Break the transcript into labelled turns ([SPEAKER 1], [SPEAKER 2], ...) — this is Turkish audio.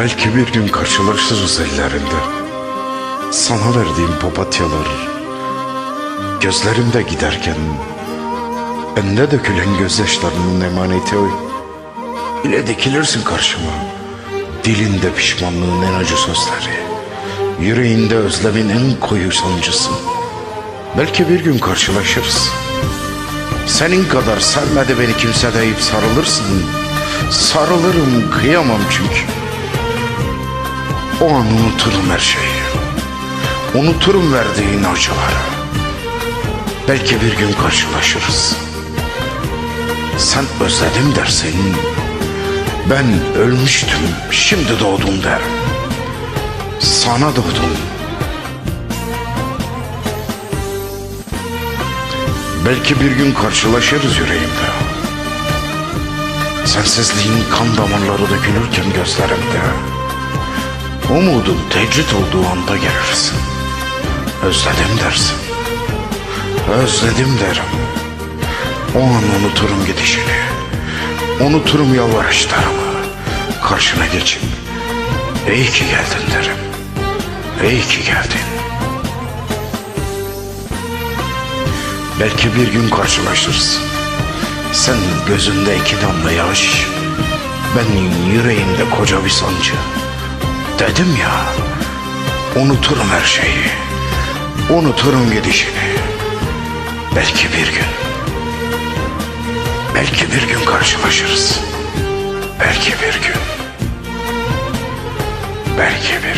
[SPEAKER 1] Belki bir gün karşılaşırız ellerinde. Sana verdiğim papatyalar gözlerimde giderken önde dökülen gözyaşlarının emaneti o. İle dikilirsin karşıma. Dilinde pişmanlığın en acı sözleri. Yüreğinde özlemin en koyu sancısı. Belki bir gün karşılaşırız. Senin kadar sevmedi beni kimse deyip sarılırsın. Sarılırım kıyamam çünkü. O an unuturum her şeyi. Unuturum verdiğin acıları. Belki bir gün karşılaşırız. Sen özledim dersin. Ben ölmüştüm, şimdi doğdum derim. Sana doğdum. Belki bir gün karşılaşırız yüreğimde. Sensizliğin kan damarları dökülürken gözlerimde. Umudun tecrit olduğu anda gelirsin. Özledim dersin. Özledim derim. O an unuturum gidişini. Unuturum yalvarışlarımı. Karşına geçip iyi ki geldin derim. İyi ki geldin. Belki bir gün karşılaşırız. Sen gözünde iki damla yaş, ben yüreğimde koca bir sancı. Dedim ya, unuturum her şeyi, unuturum gidişini. Belki bir gün, belki bir gün karşılaşırız. Belki bir gün, belki bir.